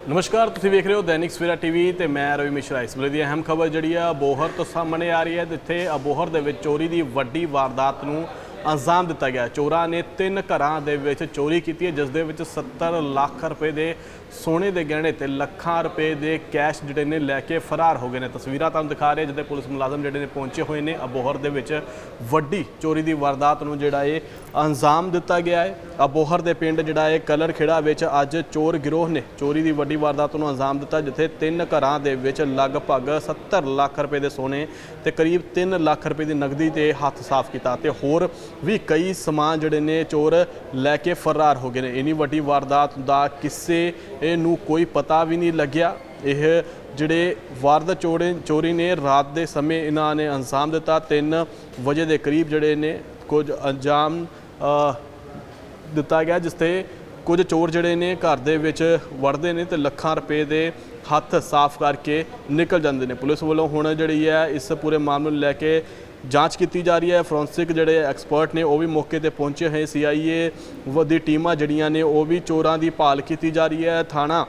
ਨਮਸਕਾਰ, ਤੁਸੀਂ ਵੇਖ ਰਹੇ ਹੋ ਦੈਨਿਕ ਸਵੇਰਾ ਟੀਵੀ ਤੇ ਮੈਂ ਰਵੀ ਮਿਸ਼ਰਾ। ਇਸ ਵੇਲੇ ਦੀ ਅਹਿਮ ਖਬਰ ਜਿਹੜੀ ਆ, ਅਬੋਹਰ ਤੋਂ ਸਾਹਮਣੇ ਆ ਰਹੀ ਹੈ, ਜਿੱਥੇ ਅਬੋਹਰ ਦੇ ਵਿੱਚ ਚੋਰੀ ਦੀ ਵੱਡੀ ਵਾਰਦਾਤ ਨੂੰ ਅੰਜਾਮ ਦਿੱਤਾ ਗਿਆ। ਚੋਰਾਂ ਨੇ ਤਿੰਨ ਘਰਾਂ ਦੇ ਵਿੱਚ ਚੋਰੀ ਕੀਤੀ ਹੈ ਜਿਸ ਦੇ ਵਿੱਚ 70 ਲੱਖ ਰੁਪਏ ਦੇ ਸੋਨੇ ਦੇ ਗਹਿਣੇ ਤੇ ਲੱਖਾਂ ਰੁਪਏ ਦੇ ਕੈਸ਼ ਜਿਹੜੇ ਨੇ ਲੈ ਕੇ ਫਰਾਰ ਹੋ ਗਏ ਨੇ। ਤਸਵੀਰਾਂ ਤੁਹਾਨੂੰ ਦਿਖਾ ਰਹੇ ਜਿੱਥੇ ਪੁਲਿਸ ਮੁਲਾਜ਼ਮ ਜਿਹੜੇ ਨੇ ਪਹੁੰਚੇ ਹੋਏ ਨੇ। ਅਬੋਹਰ ਦੇ ਵਿੱਚ ਵੱਡੀ ਚੋਰੀ ਦੀ ਵਾਰਦਾਤ ਨੂੰ ਜਿਹੜਾ ਇਹ ਅੰਜਾਮ ਦਿੱਤਾ ਗਿਆ ਹੈ। ਅਬੋਹਰ ਦੇ ਪਿੰਡ ਜਿਹੜਾ ਇਹ ਕਲਰ ਖੇੜਾ ਵਿੱਚ ਅੱਜ ਚੋਰ ਗਿਰੋਹ ਨੇ। ਚੋਰੀ ਦੀ ਵੱਡੀ ਵਾਰਦਾਤ ਨੂੰ ਅੰਜਾਮ ਦਿੱਤਾ, ਜਿੱਥੇ ਤਿੰਨ ਘਰਾਂ ਦੇ ਵਿੱਚ ਲਗਭਗ 70 ਲੱਖ ਰੁਪਏ ਦੇ ਸੋਨੇ ਤੇ ਕਰੀਬ 3 ਲੱਖ ਰੁਪਏ ਦੀ ਨਗਦੀ ਤੇ ਹੱਥ ਸਾਫ਼ ਕੀਤਾ ਤੇ ਹੋਰ ਵੀ ਕਈ ਸਮਾਨ ਜਿਹੜੇ ਨੇ ਚੋਰ ਲੈ ਕੇ ਫਰਾਰ ਹੋ ਗਏ ਨੇ। ਇਨੀ ਵੱਡੀ ਵਾਰਦਾਤ ਦਾ ਕਿਸੇ ਇਹ ਨੂੰ ਕੋਈ ਪਤਾ ਵੀ ਨਹੀਂ ਲੱਗਿਆ। ਇਹ ਜਿਹੜੇ ਵਾਰਦਾਤ ਚੋੜੇ ਚੋਰੀ ਨੇ, ਰਾਤ ਦੇ ਸਮੇਂ ਇਹਨਾਂ ਨੇ ਅੰਜਾਮ ਦਿੱਤਾ। 3 ਵਜੇ ਦੇ ਕਰੀਬ ਜਿਹੜੇ ਨੇ ਕੁਝ ਅੰਜਾਮ ਦਿੱਤਾ ਗਿਆ, ਜਿਸ ਤੇ ਕੁਝ ਚੋਰ ਜਿਹੜੇ ਨੇ ਘਰ ਦੇ ਵਿੱਚ ਵੜਦੇ ਨੇ ਤੇ ਲੱਖਾਂ ਰੁਪਏ ਦੇ ਹੱਥ ਸਾਫ਼ ਕਰਕੇ ਨਿਕਲ ਜਾਂਦੇ ਨੇ। ਪੁਲਿਸ ਵੱਲੋਂ ਹੁਣ ਜਿਹੜੀ ਹੈ, ਇਸ ਪੂਰੇ ਮਾਮਲੇ ਨੂੰ ਲੈ ਕੇ ਜਾਂਚ ਕੀਤੀ ਜਾ ਰਹੀ ਹੈ। ਫੋਰੈਂਸਿਕ ਜਿਹੜੇ ਐਕਸਪਰਟ ਨੇ ਉਹ ਵੀ ਮੌਕੇ ਤੇ ਪਹੁੰਚੇ ਹੋਏ ਸੀਆਈਏ ਦੀ ਟੀਮਾਂ ਜਿਹੜੀਆਂ ਨੇ, ਉਹ ਵੀ ਚੋਰਾਂ ਦੀ ਭਾਲ ਕੀਤੀ ਜਾ ਰਹੀ ਹੈ। ਥਾਣਾ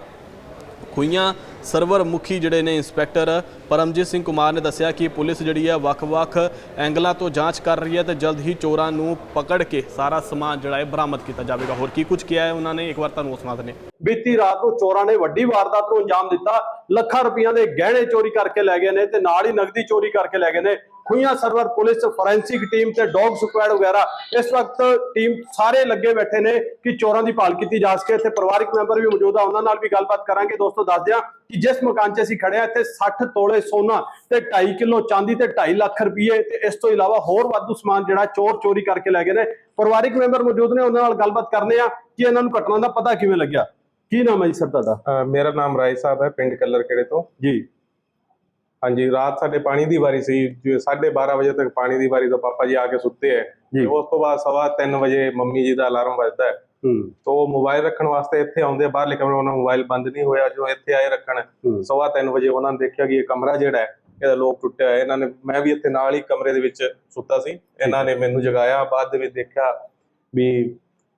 ਖੁਈਆਂ ਸਰਵਰ ਮੁਖੀ ਜਿਹੜੇ ਨੇ ਇੰਸਪੈਕਟਰ ਪਰਮਜੀਤ ਸਿੰਘ ਕੁਮਾਰ ਨੇ ਦੱਸਿਆ ਕਿ ਪੁਲਿਸ ਜਿਹੜੀ ਹੈ, ਵੱਖ-ਵੱਖ ਐਂਗਲਾਂ ਤੋਂ ਜਾਂਚ ਕਰ ਰਹੀ ਹੈ ਤੇ ਜਲਦ ਹੀ ਚੋਰਾਂ ਨੂੰ ਪਕੜ ਕੇ ਸਾਰਾ ਸਮਾਨ ਜਿਹੜਾ ਹੈ, ਬਰਾਮਦ ਕੀਤਾ ਜਾਵੇਗਾ। ਹੋਰ ਕੀ ਕੁਝ ਕਿਹਾ ਹੈ ਉਹਨਾਂ ਨੇ? ਇੱਕ ਵਾਰ ਤੁਹਾਨੂੰ ਸੁਣਾ ਦਿੰਦੇ ਹਾਂ। ਬੀਤੀ ਰਾਤ ਨੂੰ ਚੋਰਾਂ ਨੇ ਵੱਡੀ ਵਾਰਦਾਤ ਨੂੰ ਅੰਜਾਮ ਦਿੱਤਾ। ਲੱਖਾਂ ਰੁਪਈਆਂ ਦੇ ਗਹਿਣੇ ਚੋਰੀ ਕਰਕੇ ਲੈ ਗਏ ਨੇ ਤੇ ਨਾਲ ਹੀ ਨਗਦੀ ਚੋਰੀ ਕਰਕੇ ਲੈ ਗਏ ਨੇ। Khuian Sarwar police forensic team ਤੇ ਡੌਗ ਸਕੁਐਡ ਵਗੈਰਾ ਇਸ ਵਕਤ ਟੀਮ ਸਾਰੇ ਲੱਗੇ ਬੈਠੇ ਨੇ ਕਿ ਚੋਰਾਂ ਦੀ ਭਾਲ ਕੀਤੀ ਜਾ ਸਕੇ। ਇੱਥੇ ਪਰਿਵਾਰਕ ਮੈਂਬਰ ਵੀ ਮੌਜੂਦ ਆ ਉਹਨਾਂ ਨਾਲ ਵੀ ਗੱਲਬਾਤ ਕਰਾਂਗੇ। ਦੋਸਤੋ ਦੱਸ ਦਿਆਂ ਕਿ ਜਿਸ ਮਕਾਨ 'ਚ ਅਸੀਂ ਖੜੇ ਆ ਇੱਥੇ 60 ਤੋਲੇ ਸੋਨਾ ਤੇ 2.5 ਕਿਲੋ ਚਾਂਦੀ ਤੇ 2.5 ਲੱਖ ਰੁਪਏ ਤੇ ਇਸ ਤੋਂ ਇਲਾਵਾ ਹੋਰ ਵਾਧੂ ਸਮਾਨ ਜਿਹੜਾ ਚੋਰ ਚੋਰੀ ਕਰਕੇ ਲੈ ਗਏ ਨੇ। ਪਰਿਵਾਰਕ ਮੈਂਬਰ ਮੌਜੂਦ ਨੇ ਉਹਨਾਂ ਨਾਲ ਗੱਲਬਾਤ ਕਰਨੇ ਆ ਕਿ ਇਹਨਾਂ ਨੂੰ ਘਟਨਾ ਦਾ ਪਤਾ ਕਿਵੇਂ ਲੱਗਿਆ। ਕੀ ਨਾਮ ਹੈ ਜੀ ਸਰ ਤੁਹਾਡਾ? ਮੇਰਾ ਨਾਮ ਰਾਏ ਸਾਹਿਬ ਹੈ ਪਿੰਡ ਕੱਲਰ ਖੇੜੇ ਤੋਂ। ਜੀ। ਹਾਂਜੀ ਰਾਤ ਸਾਡੇ ਪਾਣੀ ਦੀ ਵਾਰੀ ਸੀ ਜੋ 12:30 ਵਜੇ ਤੱਕ ਪਾਣੀ ਦੀ ਵਾਰੀ ਤੋਂ ਪਾਪਾ ਜੀ ਆ ਕੇ ਸੁੱਤੇ। ਤੇ ਉਸ ਤੋਂ ਬਾਅਦ ਸਵਾ 3 ਵਜੇ ਮੰਮੀ ਜੀ ਦਾ ਅਲਾਰਮ ਵੱਜਦਾ ਹੈ ਹੂੰ। ਤੋਂ ਮੋਬਾਈਲ ਰੱਖਣ ਵਾਸਤੇ ਇੱਥੇ ਆਉਂਦੇ ਬਾਹਰਲੇ ਕਮਰੇ ਉਹਨਾਂ ਮੋਬਾਈਲ ਬੰਦ ਨਹੀਂ ਹੋਇਆ ਜੋ ਇੱਥੇ ਆਏ ਰੱਖਣ। ਸਵਾ 3 ਵਜੇ ਉਹਨਾਂ ਨੇ ਦੇਖਿਆ ਕਿ ਇਹ ਕਮਰਾ ਜਿਹੜਾ ਹੈ ਇਹਦਾ ਲੋਕ ਟੁੱਟਿਆ ਹੈ ਇਹਨਾਂ ਨੇ ਮੈਂ ਵੀ ਇੱਥੇ ਨਾਲ ਹੀ ਕਮਰੇ ਦੇ ਵਿੱਚ ਸੁੱਤਾ ਸੀ। ਇਹਨਾਂ ਨੇ ਮੈਨੂੰ ਜਗਾਇਆ ਬਾਅਦ ਦੇ ਵਿੱਚ ਦੇਖਿਆ ਵੀ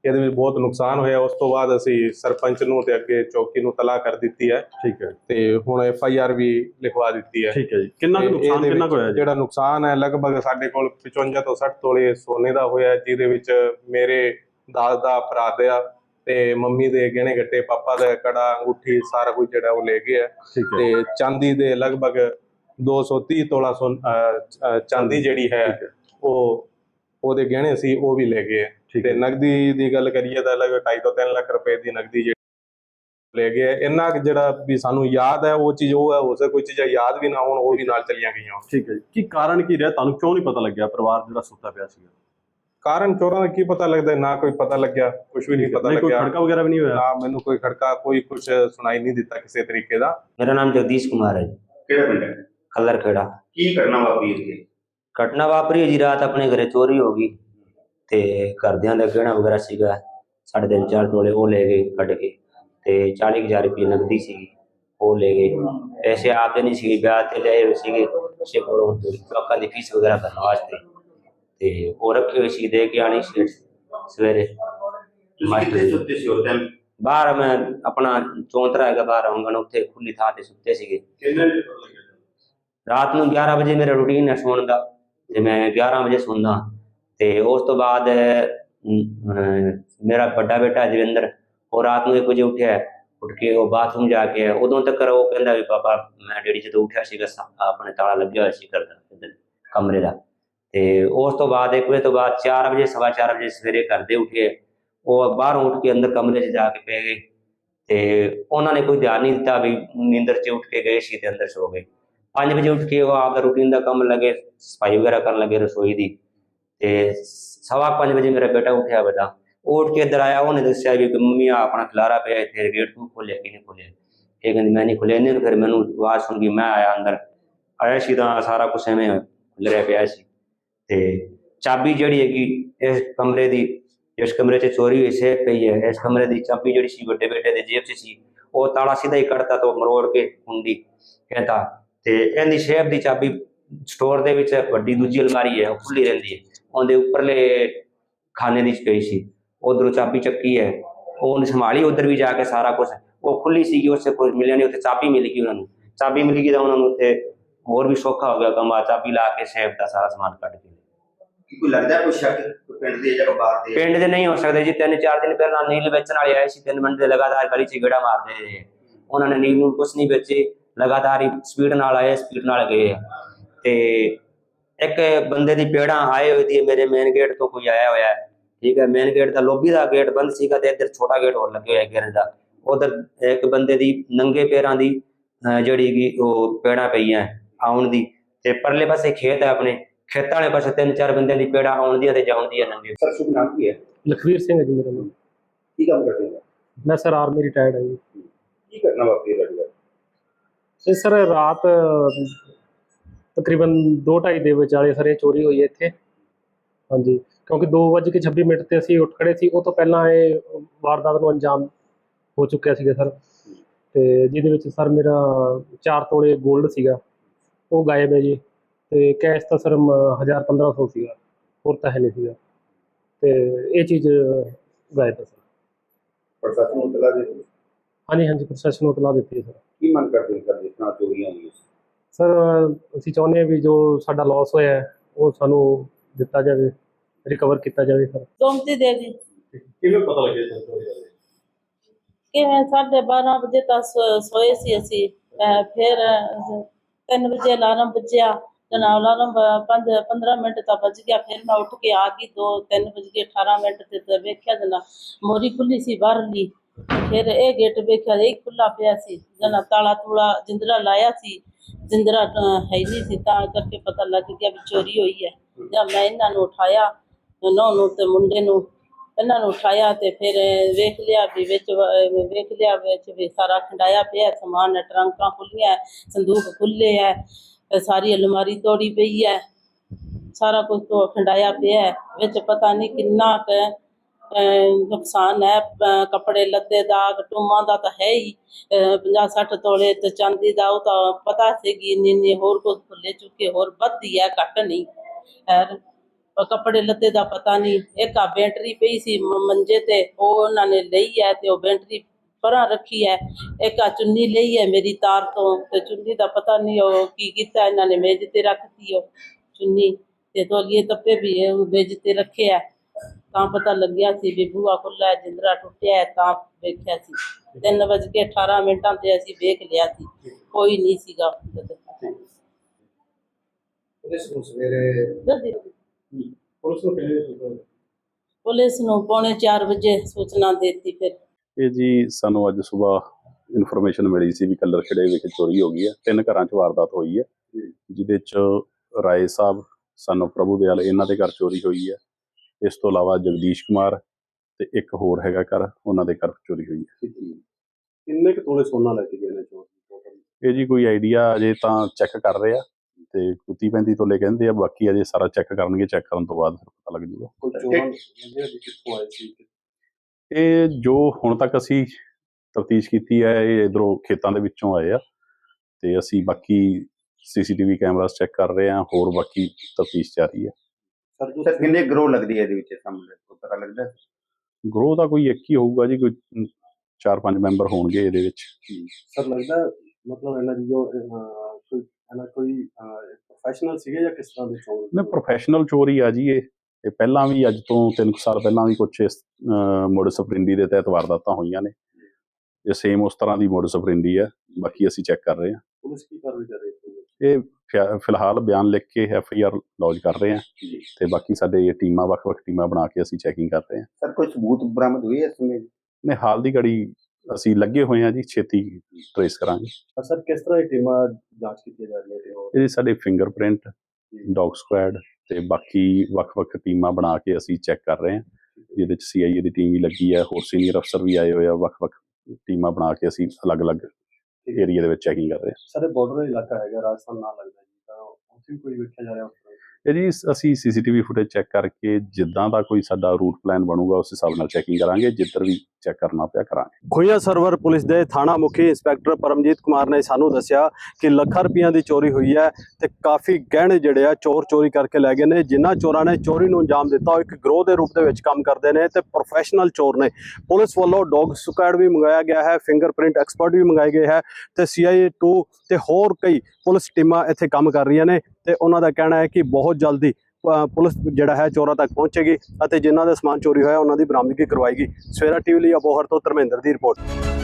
ਇਹਦੇ ਵਿੱਚ ਬਹੁਤ ਨੁਕਸਾਨ ਹੋਇਆ। ਉਸ ਤੋਂ ਬਾਅਦ ਅਸੀਂ ਸਰਪੰਚ ਨੂੰ ਤੇ ਅੱਗੇ ਚੌਕੀ ਨੂੰ ਤਲਾਹ ਕਰ ਦਿੱਤੀ ਹੈ। ਠੀਕ ਹੈ। ਤੇ ਹੁਣ ਐਫ ਆਈ ਆਰ ਵੀ ਲਿਖਵਾ ਦਿੱਤੀ ਹੈ। ਠੀਕ ਹੈ ਜੀ। ਕਿੰਨਾ ਕੁ ਨੁਕਸਾਨ ਕਿੰਨਾ ਕੁ ਹੋਇਆ ਜੀ? ਜਿਹੜਾ ਨੁਕਸਾਨ ਹੈ ਲਗਭਗ ਸਾਡੇ ਕੋਲ 55 ਤੋਂ 60 ਤੋਲੇ ਸੋਨੇ ਦਾ ਹੋਇਆ ਹੈ, ਜਿਹਦੇ ਵਿੱਚ ਮੇਰੇ ਦਾਦ ਦਾ ਦਾ ਤੇ ਮੰਮੀ ਦੇ ਗਹਿਣੇ ਗੱਟੇ ਪਾਪਾ ਦਾ ਕੜਾ ਅੰਗੂਠੀ ਸਾਰਾ ਕੁਝ ਜਿਹੜਾ ਉਹ ਲੈ ਹੈ। ਤੇ ਚਾਂਦੀ ਦੇ ਲਗਭਗ 230 ਤੋਲਾ ਚਾਂਦੀ ਜਿਹੜੀ ਹੈ। ਉਹ ਉਹਦੇ ਗਹਿਣੇ ਸੀ ਉਹ ਵੀ ਲੈ ਗਏ ਹੈ। ਤੇ ਹੈ। ਨਗਦੀ ਦੀ ਗੱਲ ਕਰੀਏ ਤਾਂ ਲਗਭਗ 2.5 ਤੋਂ 3 ਲੱਖ ਰੁਪਏ ਦੀ ਨਗਦੀ ਜਿਹੜੀ ਲੈ ਗਏ ਹੈ। ਇੰਨਾ ਕੁ ਜਿਹੜਾ ਵੀ ਸਾਨੂੰ ਯਾਦ ਹੈ ਉਹ ਚੀਜ਼ ਉਹ ਹੈ ਹੋ ਸਕਦਾ ਕੋਈ ਚੀਜ਼ਾਂ ਯਾਦ ਵੀ ਨਾ ਹੋਣ ਉਹ ਵੀ ਨਾਲ ਚਲੀਆਂ ਗਈਆਂ। ਠੀਕ ਹੈ ਜੀ। ਕੀ ਕਾਰਨ ਕੀ ਰਿਹਾ? ਤੁਹਾਨੂੰ ਕਿਉਂ ਨਹੀਂ ਪਤਾ ਲੱਗਿਆ ਪਰਿਵਾਰ ਜਿਹੜਾ ਸੁੱਤਾ ਪਿਆ ਸੀਗਾ? ਕਾਰਨ ਚੋਰਾਂ ਦਾ ਕੀ ਪਤਾ ਲੱਗਦਾ ਨਾ ਕੋਈ ਪਤਾ ਲੱਗਿਆ ਕੁਝ ਵੀ ਨਹੀਂ ਪਤਾ ਨਹੀਂ ਕੋਈ ਲੱਗਿਆ। ਖੜਕਾ ਵਗੈਰਾ ਵੀ ਨਹੀਂ ਹੋਇਆ? ਨਾ ਮੈਨੂੰ ਕੋਈ ਖੜਕਾ ਕੋਈ ਕੁਝ ਸੁਣਾਈ ਨਹੀਂ ਦਿੱਤਾ ਕਿਸੇ ਤਰੀਕੇ ਦਾ। ਮੇਰਾ ਨਾਮ ਜਗਦੀਸ਼ ਕੁਮਾਰ ਹੈ ਕਿਹੜਾ ਪਿੰਡ ਹੈ? ਖੱਲਰ ਖੇੜਾ ਕੀ ਕਰਨਾ ਵਾਪਰੀ ਇੱਥੇ? ਘਟਨਾ ਵਾਪਰੀ ਹੈ ਜੀ ਰਾਤ ਆਪਣੇ ਘਰੇ ਚੋਰੀ ਹੋ ਗਈ। ਤੇ ਘਰਦਿਆਂ ਦਾ ਗਹਿਣਾ ਵਗੈਰਾ ਸੀਗਾ ਸਾਢੇ ਤਿੰਨ ਚਾਰ ਤੋਲੇ ਉਹ ਲੈ ਗਏ ਕੱਢ ਕੇ ਤੇ 40000 ਰੁਪਏ ਨਗਦੀ ਸੀਗੀ ਉਹ ਲੈ ਗਏ। ਪੈਸੇ ਆਪਦੇ ਨਹੀਂ ਸੀਗੇ ਵਿਆਹ ਤੇ ਲਏ ਹੋਏ ਸੀਗੇ ਕਿਸੇ ਕੋਲੋਂ ਲੋਕਾਂ ਦੀ ਫੀਸ ਵਗੈਰਾ ਭਰਨ ਵਾਸਤੇ। ਤੇ ਉਹ ਰੱਖੇ ਹੋਏ ਸੀ ਦੇ ਕੇ ਆਣੀ ਸੀ ਸਵੇਰੇ। ਕਿੱਥੇ ਸੁੱਤੇ ਸੀ ਉਸ ਟਾਈਮ ਬਾਹਰ ਮੈਂ ਆਪਣਾ ਚੌਂਤਰਾ ਹੈਗਾ ਬਾਹਰ ਆਉਂਗਣ ਉੱਥੇ ਖੁੱਲੀ ਥਾਂ ਤੇ ਸੁੱਤੇ ਸੀਗੇ। ਕਿੰਨੇ ਰਾਤ ਨੂੰ 11 ਵਜੇ ਮੇਰਾ ਰੂਟੀਨ ਹੈ ਸੌਣ ਦਾ ਤੇ ਮੈਂ 11 ਵਜੇ ਸੌਂਦਾ। ਤੇ ਉਸ ਤੋਂ ਬਾਅਦ ਅਹ, ਮੇਰਾ ਵੱਡਾ ਬੇਟਾ ਜਵਿੰਦਰ ਉਹ ਰਾਤ ਨੂੰ 1 ਵਜੇ ਉੱਠਿਆ ਉੱਠ ਕੇ ਉਹ ਬਾਥਰੂਮ ਜਾ ਕੇ ਉਦੋਂ ਤੱਕ ਉਹ ਕਹਿੰਦਾ ਵੀ ਪਾਪਾ ਮੈਂ ਡੈਡੀ ਜਦੋਂ ਉੱਠਿਆ ਸੀਗਾ ਆਪਣੇ ਤਾਲਾ ਲੱਗਿਆ ਹੋਇਆ ਸੀ ਕਰਦਾ ਇੱਧਰ ਕਮਰੇ ਦਾ। ਤੇ ਉਸ ਤੋਂ ਬਾਅਦ 1 ਵਜੇ ਤੋਂ ਬਾਅਦ 4 ਵਜੇ ਸਵਾ ਚਾਰ ਵਜੇ ਸਵੇਰੇ ਘਰ ਦੇ ਉੱਠੇ। ਉਹ ਬਾਹਰੋਂ ਉੱਠ ਕੇ ਅੰਦਰ ਕਮਰੇ 'ਚ ਜਾ ਕੇ ਪੈ ਗਏ ਤੇ ਉਹਨਾਂ ਨੇ ਕੋਈ ਧਿਆਨ ਨਹੀਂ ਦਿੱਤਾ ਵੀ ਨੀਂਦਰ 'ਚ ਉੱਠ ਕੇ ਗਏ ਸੀ ਤੇ ਅੰਦਰ ਸੋ ਗਏ। 5 ਵਜੇ ਉੱਠ ਕੇ ਉਹ ਆਪਦਾ ਰੂਟੀਨ ਦਾ ਕੰਮ ਲੱਗੇ ਸਫ਼ਾਈ ਵਗੈਰਾ ਕਰਨ ਲੱਗੇ ਰਸੋਈ ਦੀ। ਤੇ ਸਵਾ ਪੰਜ ਵਜੇ ਮੇਰਾ ਬੇਟਾ ਉੱਠਿਆ ਬੇਟਾ। ਉਹ ਉੱਠ ਕੇ ਇੱਧਰ ਆਇਆ, ਉਹਨੇ ਦੱਸਿਆ ਵੀ ਮੰਮੀ ਆ ਆਪਣਾ ਖਿਲਾਰਾ ਪਿਆ ਇੱਥੇ, ਗੇਟ ਤੂੰ ਖੋਲਿਆ ਕਿ ਨਹੀਂ ਖੋਲਿਆ। ਇਹ ਕਹਿੰਦੀ, ਮੈਂ ਨਹੀਂ ਖੋਲਿਆ। ਇਹਨੇ ਫਿਰ ਮੈਨੂੰ ਆਵਾਜ਼ ਸੁਣ ਗਈ, ਮੈਂ ਆਇਆ ਅੰਦਰ। ਆਇਆ ਸੀ ਤਾਂ ਸਾਰਾ ਕੁਝ ਐਵੇਂ ਖੁੱਲ੍ਹਿਆ ਪਿਆ ਸੀ। ਤੇ ਚਾਬੀ ਜਿਹੜੀ ਹੈਗੀ, ਇਸ ਕਮਰੇ ਦੀ, ਜਿਸ ਕਮਰੇ 'ਚ ਚੋਰੀ ਹੋਈ ਸੀ ਪਈ ਹੈ, ਇਸ ਕਮਰੇ ਦੀ ਚਾਬੀ ਜਿਹੜੀ ਸੀ, ਵੱਡੇ ਬੇਟੇ ਦੇ ਜੇਬ 'ਚ ਸੀ, ਉਹ ਤਾਲਾ ਸਿੱਧਾ ਹੀ ਕੱਢਤਾ ਤੋਂ ਮਰੋੜ ਕੇ ਹੁੰਦੀ ਕਹਿੰਦਾ। ਤੇ ਇਹਦੀ ਸ਼ੇਪ ਦੀ ਚਾਬੀ ਸਟੋਰ ਦੇ ਵਿੱਚ ਵੱਡੀ ਦੂਜੀ ਅਲਮਾਰੀ ਹੈ, ਉਹ ਖੁੱਲੀ ਰਹਿੰਦੀ ਹੈ। ਉਹਦੇ ਉੱਪਰਲੇ ਖਾਨੇ ਦੀ ਪਈ ਸੀ। ਉਧਰੋਂ ਚਾਬੀ ਚੱਕੀ ਹੈ। ਉਹਨੇ ਸੰਭਾਲੀ ਉਧਰ ਵੀ ਜਾ ਕੇ ਸਾਰਾ ਕੁਝ ਉਹ ਖੁੱਲੀ ਸੀਗੀ ਉਸੇ ਕੋਈ ਮਿਲਿਆ ਨਹੀਂ ਉੱਥੇ ਚਾਬੀ ਮਿਲ ਗਈ ਉਹਨਾਂ ਨੂੰ। ਚਾਬੀ ਮਿਲ ਗਈ ਤਾਂ ਉਹਨਾਂ ਨੂੰ ਉੱਥੇ ਹੋਰ ਵੀ ਸੌਖਾ ਹੋ ਗਿਆ ਕੰਮ। ਚਾਬੀ ਲਾ ਕੇ ਸੇਫ ਦਾ ਸਾਰਾ ਸਮਾਨ ਕੱਢ ਕੇ। ਕੋਈ ਲੱਗਦਾ ਕੋਈ ਸ਼ੱਕ ਪਿੰਡ ਦੀ ਜਗ੍ਹਾ ਬਾਹਰ ਦੇ? ਪਿੰਡ ਦੇ ਨਹੀਂ ਹੋ ਸਕਦੇ ਜੀ। ਤਿੰਨ ਚਾਰ ਦਿਨ ਪਹਿਲਾਂ ਨੀਲ ਵੇਚਣ ਵਾਲੇ ਆਏ ਸੀ। ਤਿੰਨ ਮਿੰਟ ਦੇ ਲਗਾਤਾਰ ਗਲੀ 'ਚ ਗੇੜਾ ਮਾਰਦੇ ਰਹੇ। ਉਹਨਾਂ ਨੇ ਨੀਲ ਨੂੰ ਕੁਛ ਨਹੀਂ ਵੇਚੇ। ਲਗਾਤਾਰ ਹੀ ਸਪੀਡ ਨਾਲ ਆਏ ਸਪੀਡ ਨਾਲ ਗਏ। ਤੇ ਇੱਕ ਬੰਦੇ ਦੀ ਪੇੜਾਂ ਆਏ ਹੋਏ ਦੀ ਮੇਰੇ ਮੇਨ ਗੇਟ ਤੋਂ ਕੋਈ ਆਇਆ ਹੋਇਆ ਹੈ। ਠੀਕ ਹੈ ਮੇਨ ਗੇਟ ਦਾ ਲੋਬੀ ਦਾ ਗੇਟ ਬੰਦ ਸੀਗਾ ਤੇ ਇੱਧਰ ਛੋਟਾ ਗੇਟ ਹੋਰ ਲੱਗਿਆ ਹੋਇਆ ਗੈਰੇਜ ਦਾ। ਉਧਰ ਇੱਕ ਬੰਦੇ ਦੀ ਨੰਗੇ ਪੈਰਾਂ ਦੀ ਜਿਹੜੀ ਕਿ ਉਹ ਪੇੜਾਂ ਪਈਆਂ ਆਉਣ ਦੀ। ਤੇ ਪਰਲੇ ਪਾਸੇ ਖੇਤ ਹੈ ਆਪਣੇ। ਖੇਤਾਂ ਵਾਲੇ ਪਾਸੇ ਤਿੰਨ ਚਾਰ ਬੰਦਿਆਂ ਦੀ ਪੇੜਾਂ ਆਉਣ ਦੀਆਂ ਤੇ ਜਾਣ ਦੀਆਂ ਨੰਗੇ। ਸਰ ਸ਼ੁਭ ਨਾਮ ਕੀ ਹੈ? ਲਖਵੀਰ ਸਿੰਘ ਹੈ ਜੀ ਮੇਰਾ ਨਾਮ। ਕੀ ਕੰਮ ਕਰਦੇ ਹੋ? ਮੈਂ ਸਰ ਆਰਮੀ ਰਿਟਾਇਰਡ ਹਾਂ ਜੀ। ਕੀ ਕਰਨਾ ਵਾਪਰੀ ਤੁਹਾਡੀ? ਇਹ ਸਰ ਰਾਤ ਤਕਰੀਬਨ 2:30 ਦੇ ਵਿਚਾਲੇ ਸਰ ਇਹ ਚੋਰੀ ਹੋਈ ਹੈ ਇੱਥੇ। ਹਾਂਜੀ ਕਿਉਂਕਿ 2:26 ਮਿੰਟ ਤੇ ਅਸੀਂ ਉੱਠ ਖੜੇ ਸੀ। ਉਹ ਤੋਂ ਪਹਿਲਾਂ ਇਹ ਵਾਰਦਾਤ ਨੂੰ ਅੰਜਾਮ ਹੋ ਚੁੱਕਿਆ ਸੀਗਾ ਸਰ। ਤੇ ਜਿਹਦੇ ਵਿੱਚ ਸਰ ਮੇਰਾ 4 ਤੋਲੇ 골ਡ ਸੀਗਾ। ਉਹ ਗਾਇਬ ਹੈ ਜੀ। ਤੇ ਕੈਸ਼ ਤਾਂ ਸਰ 1000 1500 ਸੀਗਾ। ਹੋਰ ਤਾਂ ਹੈ ਨਹੀਂ ਸੀਗਾ। ਤੇ ਇਹ ਚੀਜ਼ ਗਾਇਬ ਹੈ ਸਰ। ਪ੍ਰਸ਼ਾਸਨ ਨੂੰ ਇਤਲਾ ਦੇ ਹਾਂਜੀ ਹਾਂਜੀ ਪ੍ਰਸ਼ਾਸਨ ਨੂੰ ਇਤਲਾਹ ਦਿੱਤੀ ਹੈ ਸਰ। ਕੀ ਮੰਗ ਕਰਦੇ ਸਰ ਜਿਸ ਤਰ੍ਹਾਂ ਚੋਰੀਆਂ ਹੋਈਆਂ? ਸਰ ਅਸੀਂ ਚਾਹੁੰਦੇ ਹਾਂ ਵੀ ਜੋ ਸਾਡਾ ਲਾਸ ਹੋਇਆ ਹੈ, ਉਹ ਸਾਨੂੰ ਦਿੱਤਾ ਜਾਵੇ ਰਿਕਵਰ ਕੀਤਾ ਜਾਵੇ ਸਰ। ਗੋਮਤੀ ਦੇਵੀ ਕਿਵੇਂ ਪਤਾ ਲੱਗਿਆ ਤੁਹਾਨੂੰ ਚੋਰੀ ਦਾ ਕਿਵੇਂ ਸਾਢੇ 12 ਵਜੇ ਤੱਕ ਸੋ- ਸੋਏ ਸੀ ਅਸੀਂ ਅਹ ਫਿਰ 3 ਵਜੇ ਅਲਾਰਮ ਵੱਜਿਆ ਜਨਾ ਅਲਾਰਮ 5 15 ਮਿੰਟ ਤਾਂ ਵੱਜ ਗਿਆ ਫਿਰ ਮੈਂ ਉੱਠ ਕੇ ਆ ਗਈ 2 3 ਵਜ ਕੇ 18 ਮਿੰਟ ਤੇ ਤੇ ਵੇਖਿਆ ਜਨਾ ਮੋਰੀ ਖੁੱਲੀ ਸੀ ਬਾਹਰਲੀ। ਫਿਰ ਇਹ ਗੇਟ ਵੇਖਿਆ ਇਹ ਖੁੱਲਾ ਪਿਆ ਸੀ। ਜਨਾ ਤਾਲਾ ਤੂਲਾ ਜਿੰਦਰਾ ਲਾਇਆ ਸੀ, ਜਿੰਦਰਾ ਹੈ ਨਹੀਂ ਸੀ, ਤਾਂ ਕਰਕੇ ਪਤਾ ਲੱਗ ਗਿਆ ਵੀ ਚੋਰੀ ਹੋਈ ਹੈ। ਜਦ ਮੈਂ ਇਹਨਾਂ ਨੂੰ ਉਠਾਇਆ, ਨੌ ਨੂੰ ਤੇ ਮੁੰਡੇ ਨੂੰ। ਇਹਨਾਂ ਨੂੰ ਉਠਾਇਆ ਤੇ ਫਿਰ ਵੇਖ ਲਿਆ ਵੀ ਵਿੱਚ ਵੇਖ ਲਿਆ ਵਿੱਚ ਵੀ ਸਾਰਾ ਖੰਡਾਇਆ ਪਿਆ, ਸਮਾਨ ਟਰੰਕਾਂ ਖੁੱਲੀਆਂ ਸੰਦੂਕ ਖੁੱਲੇ ਹੈ ਸਾਰੀ ਅਲਮਾਰੀ ਤੋੜੀ ਪਈ ਹੈ। ਸਾਰਾ ਕੁਝ ਤੋਂ ਖੰਡਾਇਆ ਪਿਆ ਵਿੱਚ ਪਤਾ ਨਹੀਂ ਕਿੰਨਾ ਕੁ ਨੁਕਸਾਨ ਹੈ ਕੱਪੜੇ ਲੱਤੇ ਦਾ, ਟੂਮਾਂ ਦਾ ਤਾਂ ਹੈ ਹੀ। 50 60 ਤੋਲੇ ਤੇ ਚਾਂਦੀ ਦਾ, ਉਹ ਤਾਂ ਪਤਾ ਸੀਗੀ ਇੰਨੀ ਇੰਨੀ ਹੋਰ ਕੁਝ ਖੁੱਲੇ ਚੁੱਕੇ, ਹੋਰ ਵੱਧਦੀ ਹੈ, ਘੱਟ ਨਹੀਂ। ਹੈ ਕੱਪੜੇ ਲੱਤੇ ਦਾ ਪਤਾ ਨਹੀਂ। ਇੱਕ ਆ ਬੈਟਰੀ ਪਈ ਸੀ ਮੰਜੇ ਤੇ, ਉਹ ਉਹਨਾਂ ਨੇ ਲਈ ਹੈ ਤੇ ਉਹ ਬੈਟਰੀ ਪਰਾਂ ਰੱਖੀ ਹੈ। ਇੱਕ ਆ ਚੁੰਨੀ ਲਈ ਹੈ ਮੇਰੀ ਤਾਰ ਤੋਂ ਤੇ ਚੁੰਨੀ ਦਾ ਪਤਾ ਨਹੀਂ ਉਹ ਕੀ ਕੀਤਾ, ਇਹਨਾਂ ਨੇ ਮੇਜ਼ ਤੇ ਰੱਖਤੀ ਉਹ ਚੁੰਨੀ ਤੇ ਤੋਲੀਏ ਤੱਪੇ ਵੀ ਇਹ ਮੇਜ਼ ਤੇ ਰੱਖਿਆ ਤਾਂ ਪਤਾ ਲੱਗਿਆ ਸੀ ਵੀ ਬੂਆ ਖੁੱਲਾ ਹੈ ਜਿੰਦਰਾ ਟੁੱਟਿਆ ਹੈ ਤਾਂ ਵੇਖਿਆ ਸੀ। ਤਿੰਨ ਵਜੇ ਕੇ 18 ਮਿੰਟਾਂ ਤੇ ਅਸੀਂ ਵੇਖ ਲਿਆ ਸੀ। ਕੋਈ ਨਹੀਂ ਸੀਗਾ ਪੁਲਿਸ ਨੂੰ ਸਵੇਰੇ ਪੁਲਿਸ ਨੂੰ ਕਿਹਨੇ ਪੁਲਿਸ ਨੂੰ ਪੌਣੇ 4 ਵਜੇ ਸੂਚਨਾ ਦਿੱਤੀ ਫਿਰ। ਇਹ ਜੀ ਸਾਨੂੰ ਅੱਜ ਸਵੇਰ ਇਨਫੋਰਮੇਸ਼ਨ ਮਿਲੀ ਸੀ ਵੀ ਕੱਲਰ ਖੜੇ ਵਿਖੇ ਚੋਰੀ ਹੋ ਗਈ ਹੈ। ਤਿੰਨ ਘਰਾਂ 'ਚ ਵਾਰਦਾਤ ਹੋਈ ਹੈ। ਜਿਹਦੇ 'ਚ ਰਾਏ ਸਾਹਿਬ ਸਾਨੂੰ ਪ੍ਰਭੂ ਦਿਆਲ ਇਹਨਾਂ ਦੇ ਘਰ ਚੋਰੀ ਹੋਈ ਹੈ। ਇਸ ਤੋਂ ਇਲਾਵਾ ਜਗਦੀਸ਼ ਕੁਮਾਰ ਤੇ ਇੱਕ ਹੋਰ ਹੈਗਾ ਘਰ ਉਹਨਾਂ ਦੇ ਘਰ ਚੋਰੀ ਹੋਈ ਹੈ। ਕਿੰਨੇ ਕੁ ਤੋਲੇ ਸੋਨਾ ਲੈ ਕੇ ਗਏ ਨੇ ਚੋਰ? ਇਹ ਜੀ ਕੋਈ ਆਈਡੀਆ ਅਜੇ ਤਾਂ ਚੈੱਕ ਕਰ ਰਹੇ ਆ ਤੇ ਕੁੱਤੀ ਪੈਂਤੀ ਤੋਲੇ ਕਹਿੰਦੇ ਆ ਬਾਕੀ ਅਜੇ ਸਾਰਾ ਚੈੱਕ ਕਰਨਗੇ ਚੈੱਕ ਕਰਨ ਤੋਂ ਬਾਅਦ ਪਤਾ ਲੱਗ ਜੂਗਾ। ਇਹ ਜੋ ਹੁਣ ਤੱਕ ਅਸੀਂ ਤਫਤੀਸ਼ ਕੀਤੀ ਹੈ ਇਹ ਇਧਰੋਂ ਖੇਤਾਂ ਦੇ ਵਿੱਚੋਂ ਆਏ ਆ ਤੇ ਅਸੀਂ ਬਾਕੀ ਸੀਸੀਟੀਵੀ ਕੈਮਰਾਸ ਚੈੱਕ ਕਰ ਰਹੇ ਆ ਹੋਰ ਬਾਕੀ ਤਫਤੀਸ਼ ਜਾਰੀ ਹੈ ਸਰ ਜੋ ਸਰ ਕਿੰਨੇ ਗਰੋਹ ਲੱਗਦੀ ਹੈ ਇਹਦੇ ਵਿੱਚ ਸਾਹਮਣੇ? ਕੋਈ ਪਤਾ ਲੱਗਦਾ ਹੈ? ਗਰੋਹ ਦਾ ਕੋਈ ਇੱਕ ਹੀ ਹੋਊਗਾ ਜੀ ਕੋਈ ਚਾਰ ਪੰਜ ਮੈਂਬਰ ਹੋਣਗੇ ਇਹਦੇ ਵਿੱਚ। ਸਰ ਲੱਗਦਾ ਮਤਲਬ ਇਹਨਾਂ ਦੀ ਜੋ ਕੋਈ ਇਹਨਾਂ ਕੋਈ ਪ੍ਰੋਫੈਸ਼ਨਲ ਸੀਗੇ ਜਾਂ ਕਿਸ ਤਰ੍ਹਾਂ ਦੇ ਚੋਰ? ਨੇ ਪ੍ਰੋਫੈਸ਼ਨਲ ਚੋਰੀ ਆ ਜੀ ਇਹ। ਇਹ ਪਹਿਲਾਂ ਵੀ ਅੱਜ ਤੋਂ 3 ਸਾਲ ਪਹਿਲਾਂ ਵੀ ਕੁਝ ਇਸ ਮੋਡਸ ਆਪਰੈਂਡੀ ਦੇ ਤਹਿਤ ਵਾਰਦਾਤਾਂ ਹੋਈਆਂ ਨੇ। ਇਹ ਸੇਮ ਉਸ ਤਰ੍ਹਾਂ ਦੀ ਮੋਡਸ ਆਪਰੈਂਡੀ ਹੈ ਬਾਕੀ ਅਸੀਂ ਚੈੱਕ ਕਰ ਰਹੇ ਹਾਂ। ਪੁਲਿਸ ਕੀ ਕਾਰਵਾਈ ਕਰ ਰਹੀ ਹੈ? ਇਹ ਫਿਲਹਾਲ ਬਿਆਨ ਲਿਖ ਕੇ ਐਫ ਆਈ ਆਰ ਲੌਜ ਕਰ ਰਹੇ ਹਾਂ ਤੇ ਬਾਕੀ ਸਾਡੇ ਇਹ ਟੀਮਾਂ ਵੱਖ-ਵੱਖ ਟੀਮਾਂ ਬਣਾ ਕੇ ਅਸੀਂ ਚੈਕਿੰਗ ਕਰ ਰਹੇ ਹਾਂ। ਸਰ ਕੋਈ ਸਬੂਤ ਬਰਾਮਦ ਹੋਈ ਹੈ ਇਸ ਵਿੱਚ ਨੇ ਹਾਲ ਦੀ ਘੜੀ ਅਸੀਂ ਲੱਗੇ ਹੋਏ ਹਾਂ ਜੀ ਛੇਤੀ ਟ੍ਰੇਸ ਕਰਾਂਗੇ। ਸਰ ਕਿਸ ਤਰ੍ਹਾਂ ਇਹ ਟੀਮਾਂ ਜਾਂਚ ਕੀਤੀ ਜਾ ਰਹੀ ਹੈ ਤੇ ਹੋਰ ਇਹ ਸਾਡੇ ਫਿੰਗਰਪ੍ਰਿੰਟ ਡੌਗ ਸਕੁਐਡ ਤੇ ਬਾਕੀ ਵੱਖ-ਵੱਖ ਟੀਮਾਂ ਬਣਾ ਕੇ ਅਸੀਂ ਚੈੱਕ ਕਰ ਰਹੇ ਹਾਂ। ਜਿਹਦੇ ਚ ਸੀਆਈਏ ਦੀ ਟੀਮ ਵੀ ਲੱਗੀ ਹੈ ਹੋਰ ਸੀਨੀਅਰ ਅਫਸਰ ਵੀ ਆਏ ਹੋਏ ਆ ਵੱਖ-ਵੱਖ ਟੀਮਾਂ ਬਣਾ ਕੇ ਅਸੀਂ ਅਲੱਗ-ਅਲੱਗ ਏਰੀਆ ਦੇ ਵਿੱਚ ਚੈਕਿੰਗ ਕਰ ਰਹੇ ਹਾਂ। ਸਾਰੇ ਬਾਰਡਰ ਇਲਾਕਾ ਹੈਗਾ ਰਾਜਸਥਾਨ ਨਾਲ ਲੱਗਦਾ ਜੀ ਤਾਂ ਉੱਥੇ ਵੀ ਕੋਈ ਵੇਖਿਆ ਜਾ ਰਿਹਾ ਉਸ ਤਰ੍ਹਾਂ ਇਹ ਜੀ ਅਸੀਂ ਸੀਸੀਟੀਵੀ ਫੁਟੇਜ ਚੈੱਕ ਕਰਕੇ ਜਿੱਦਾਂ ਦਾ ਕੋਈ ਸਾਡਾ ਰੂਟ ਪਲਾਨ ਬਣੂਗਾ ਉਸ ਹਿਸਾਬ ਨਾਲ ਚੈਕਿੰਗ ਕਰਾਂਗੇ, ਜਿੱਧਰ ਵੀ ਚੈੱਕ ਕਰਨਾ ਪਿਆ ਕਰਾਂਗੇ। ਖੁਈਆ ਸਰਵਰ ਪੁਲਿਸ ਦੇ ਥਾਣਾ ਮੁਖੀ ਇੰਸਪੈਕਟਰ ਪਰਮਜੀਤ ਕੁਮਾਰ ਨੇ ਸਾਨੂੰ ਦੱਸਿਆ ਕਿ ਲੱਖਾਂ ਰੁਪਈਆਂ ਦੀ ਚੋਰੀ ਹੋਈ ਹੈ ਤੇ ਕਾਫੀ ਗਹਿਣੇ ਜਿਹੜੇ ਆ ਚੋਰ ਚੋਰੀ ਕਰਕੇ ਲੈ ਗਏ ਨੇ, ਜਿਨ੍ਹਾਂ ਚੋਰਾਂ ਨੇ ਚੋਰੀ ਨੂੰ ਅੰਜਾਮ ਦਿੱਤਾ ਉਹ ਇੱਕ ਗਰੋਹ ਦੇ ਰੂਪ ਦੇ ਵਿੱਚ ਕੰਮ ਕਰਦੇ ਨੇ ਤੇ ਪ੍ਰੋਫੈਸ਼ਨਲ ਚੋਰ ਨੇ। ਪੁਲਿਸ ਵੱਲੋਂ ਡੌਗ ਸਕੁਐਡ ਵੀ ਮੰਗਾਇਆ ਗਿਆ ਹੈ ਫਿੰਗਰਪ੍ਰਿੰਟ ਐਕਸਪਰਟ ਵੀ ਮੰਗਾਏ ਗਏ ਹੈ ਤੇ CIA 2 ਤੇ ਹੋਰ ਕਈ ਪੁਲਿਸ ਟੀਮਾਂ ਇੱਥੇ ਕੰਮ ਕਰ ਰਹੀਆਂ ਨੇ ਤੇ ਉਹਨਾਂ ਦਾ ਕਹਿਣਾ ਹੈ ਕਿ ਬਹੁਤ ਜਲਦੀ ਪੁਲਿਸ ਜਿਹੜਾ ਹੈ ਚੋਰਾਂ ਤੱਕ ਪਹੁੰਚੇਗੀ ਅਤੇ ਜਿਨ੍ਹਾਂ ਦਾ ਸਮਾਨ ਚੋਰੀ ਹੋਇਆ ਉਹਨਾਂ ਦੀ ਬਰਾਮਦਗੀ ਕਰਵਾਏਗੀ। ਸਵੇਰਾ ਟੀਵੀ ਲਈ ਅਬੋਹਰ ਤੋਂ ਧਰਮਿੰਦਰ ਦੀ ਰਿਪੋਰਟ।